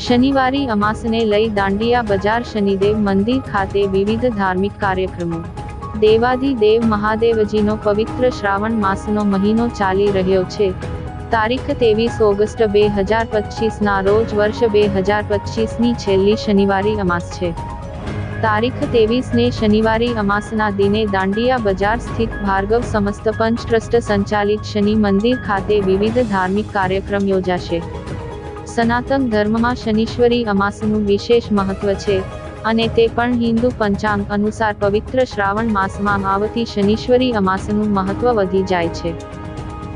શનિવારી અમાસને લઈ દાંડિયા બજાર શનિદેવ મંદિર ખાતે વિવિધ ધાર્મિક કાર્યક્રમો. દેવાધિદેવ મહાદેવજીનો પવિત્ર શ્રાવણ માસનો મહિનો ચાલી રહ્યો છે. તારીખ ત્રેવીસ ઓગસ્ટ બે હજાર પચીસના રોજ વર્ષ બે હજાર પચીસની છેલ્લી શનિવારી અમાસ છે. તારીખ ત્રેવીસને શનિવારી અમાસના દિને દાંડિયા બજાર સ્થિત ભાર્ગવ સમસ્ત પંચ ટ્રસ્ટ સંચાલિત શનિ મંદિર ખાતે વિવિધ ધાર્મિક કાર્યક્રમ યોજાશે. સનાતન ધર્મમાં શનિશ્વરી અમાસનું વિશેષ મહત્વ છે, અને તે પણ હિન્દુ પંચાંગ અનુસાર પવિત્ર શ્રાવણ માસમાં આવતી શનિશ્વરી અમાસનું મહત્વ વધી જાય છે.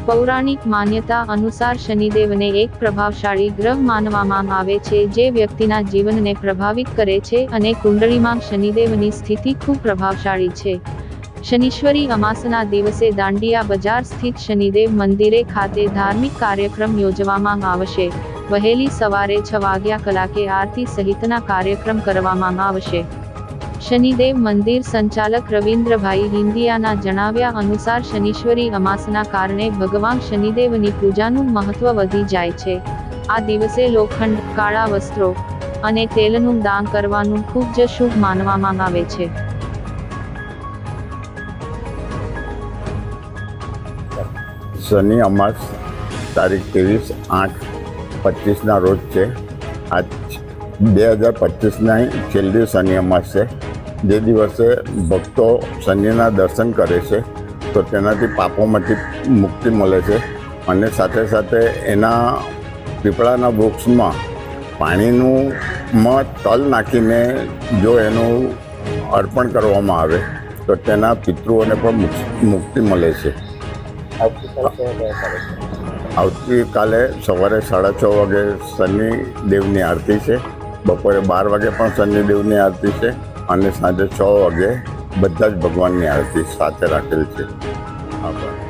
પૌરાણિક માન્યતા અનુસાર શનિદેવને એક પ્રભાવશાળી ગ્રહ માનવામાં આવે છે જે વ્યક્તિના જીવનને પ્રભાવિત કરે છે અને કુંડળીમાં શનિદેવની સ્થિતિ ખૂબ પ્રભાવશાળી છે. શનિશ્વરી અમાસના દિવસે દાંડિયા બજાર સ્થિત શનિદેવ મંદિરે ખાતે ધાર્મિક કાર્યક્રમ યોજવામાં આવશે. વહેલી સવારે છ વાગ્યા કલાકે આરતી સહિતના કાર્યક્રમ કરવામાં આવશે. શનિદેવ મંદિર સંચાલક રવિન્દ્રભાઈ હિન્દિયાના જણાવ્યા અનુસાર શનીશ્વરી અમાસના કારણે ભગવાન શનિદેવની પૂજાનું મહત્વ વધી જાય છે. આ દિવસે લોખંડ, કાળા વસ્ત્રો અને તેલનું દાન કરવાનું ખૂબ જ શુભ માનવામાં આવે છે. શનિ અમાસ તારીખ ત્રેવીસ આઠ પચીસના રોજ છે. આજ બે હજાર પચીસના છેલ્લી શનિ અમાસ છે. જે દિવસે ભક્તો શનિના દર્શન કરે છે, તો તેનાથી પાપોમાંથી મુક્તિ મળે છે અને સાથે સાથે એના પીપળાના વૃક્ષમાં પાણીનું માં તલ નાખીને જો એનું અર્પણ કરવામાં આવે, તો તેના પિતૃઓને પણ મુક્તિ મળે છે. આવતીકાલે સવારે સાડા છ વાગે શનિદેવની આરતી છે. બપોરે બાર વાગે પણ શનિદેવની આરતી છે અને સાંજે છ વાગે બધા જ ભગવાનની આરતી સાથે રાખેલ છે. આભાર.